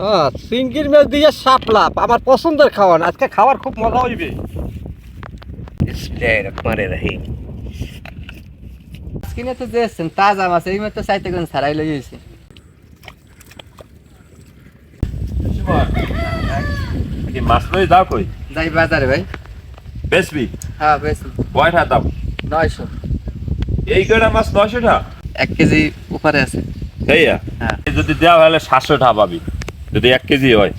হ্যাঁ সিঙ্গির মাছ দিয়ে সাপলাপ আমার পছন্দের খাওয়ান আজকে খাওয়ার খুব মজা হইবে। কিনে তো দিয়েছেন তাজা মাছ এই মাত্র চাইতে কোন ছাড়াই লেগেছে কি মাছ লই দাও কই? যাই বাজারে ভাই। বেসবি হ্যাঁ বেশ কয়টা দাম? নয়শো। এই কয়টা মাছ নয়শো টা এক কেজি উপরে আছে। হ্যাঁ। যদি দেওয়া হলে সাতশো টা পাবি। যদি এক কেজি হয়?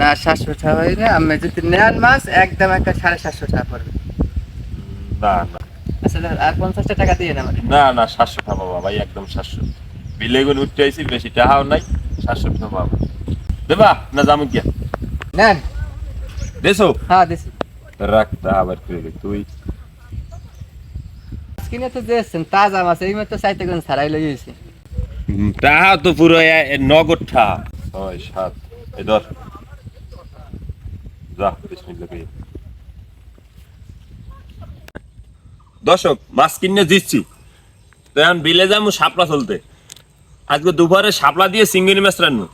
না সাতশো টাকা হয় না। আমি যদি নেন মাছ একদম একটা সাড়ে সাতশো টাকা পড়বে। না না। আসলে আর পঞ্চাশটা টাকা দিয়ে না মানে না না সাতশো টা পাবা ভাই একদম সাতশো। বিলেগুন উঠতে আইছি বেশি টাকাও নাই সাতশো টা পাবা। দেবা না যামু কি নেন। দেছো? হ্যাঁ দিছি। রাখতা আবার করে তুই? কিনে তো দিয়েছেন তাজা মাছ এই মাত্র চাইতে কোন ছাড়াই লেগেছে টাহা তো পুরো নগদ টাহা ছয় সাত এই ধর যা বিসমিল্লাহ কই দর্শক মাছ কিনে দিচ্ছি তো এখন বিলে যাব শাপলা চলতে। আজকে দুপুরে শাপলা দিয়ে চিংড়ি মাছ রান্নু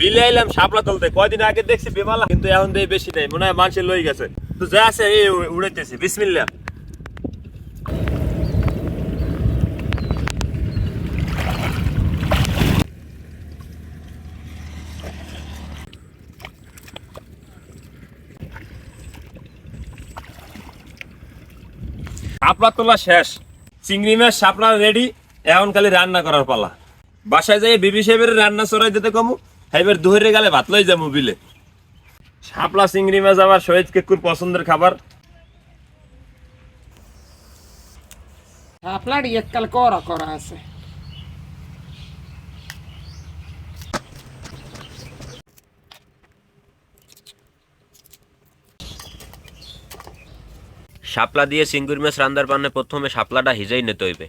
বিলে আইলাম শাপলা তুলতে কয়দিন আগে দেখছি বেমালা, কিন্তু এখন দেই বেশি নেই মনে হয় মানুষের লই গেছে। তো যা আছে, এই উড়ে- উড়াইতেছি। বিসমিল্লাহ। শাপলা তোলা শেষ। চিংড়ি মাছ আপনার রেডি এখন খালি রান্না করার পালা। বাসায় যাই বিবি সাহেবের রান্না চড়াই দিতে কমু, সাহেবের দুহরে গেলে ভাত লই যাব বিলে। শাপলা চিংড়ি মাছ আমার শহীদ কেকুর পছন্দের খাবার। আপনার এককাল করা করা আছে। শাপলা দিয়ে চিংড়ি মাছ রান্দার পানে প্রথমে শাপলাটা হিজাই নিতে হইবে।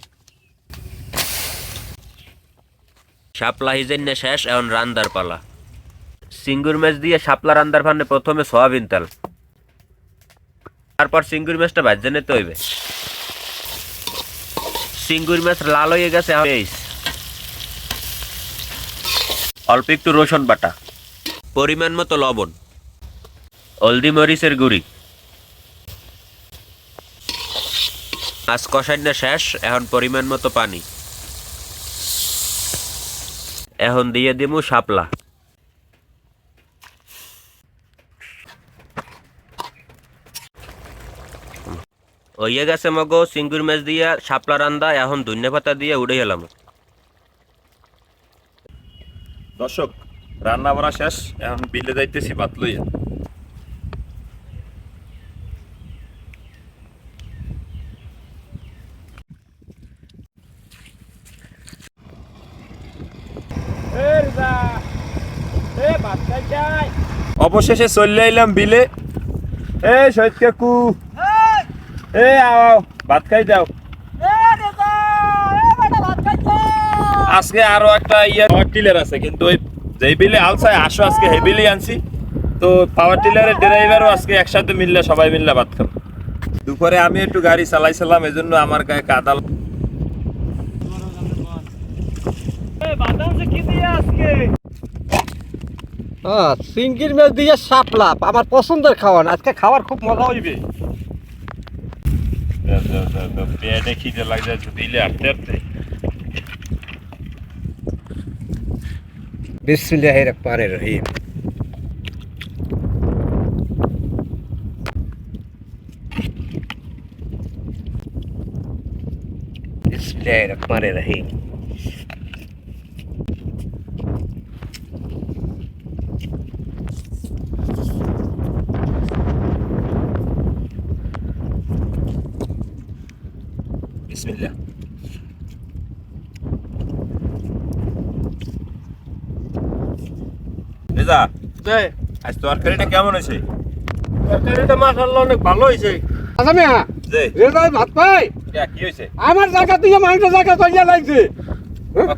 শাপলা হিজাই নে শেষ, এখন রান্দার পালা। চিংড়ি মাছ দিয়ে শাপলা রান্দার পানে প্রথমে সয়াবিন তেল। তারপর চিংড়ি মাছটা ভাজতে নিতে হইবে। চিংড়ি মাছ লাল হয়ে গেছে অল্প একটু রসুন বাটা। পরিমাণ মতো লবণ। হলদি মরিচের গুঁড়ি। মাছ কষাইনা শেষ, এখন পরিমাণ মতো পানি। এখন দিয়ে দিমু শাপলা। হইয়ে গেছে মগো সিঙ্গুর মাছ দিয়া শাপলা রান্দা, এখন ধন্য পাতা দিয়ে উড়ে এলাম দর্শক, রান্না বাড়া শেষ, এখন বিলে যাইতেছি ভাত লইয়া। অবশেষে চলে আইলাম বিলে। এ শহীদ কাকু এ আও ভাত খাই দাও। আজকে আরও একটা ইয়ে পাওয়ার টিলার আছে, কিন্তু ওই যেই বিলে আলসায়, আসো আজকে হেভিলি আনছি। তো পাওয়ার টিলারের ড্রাইভারও আজকে একসাথে মিললে, সবাই মিললে ভাত খাব। দুপুরে আমি একটু গাড়ি চালাইছিলাম জন্য আমার গায়ে কাদাল হ্যাঁ সিঙ্গির মাছ দিয়ে সাপলাপ আমার পছন্দের খাওয়ান আজকে খাওয়ার খুব মজা হইবে। পেটে খিদে লাগে বিলে হাঁটতে হাঁটতে বিসমিল্লাহ রহমানের রহিম। বিসমিল্লাহ রহমানের রহিম। বিসমিল্লাহ রেজা আজ তরকারিটা কেমন হয়েছে? তরকারিটা মাশাআল্লাহ অনেক ভালো হয়েছে। আচ্ছা মিয়া যে এ ভাই ভাত পাই? কি হয়েছে? আমার জায়গা থেকে মানুষের জায়গা কইয়া লাগছে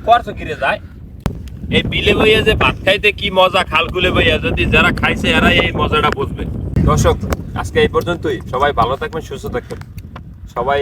করছ কি রে যায় এই বিলে বইয়া যে ভাত খাইতে কি মজা খালকুলে বইয়া যদি যারা খাইছে এরাই এই মজাটা বুঝবে। দর্শক আজকে এই পর্যন্তই। সবাই ভালো থাকবেন সুস্থ থাকবেন। সবাই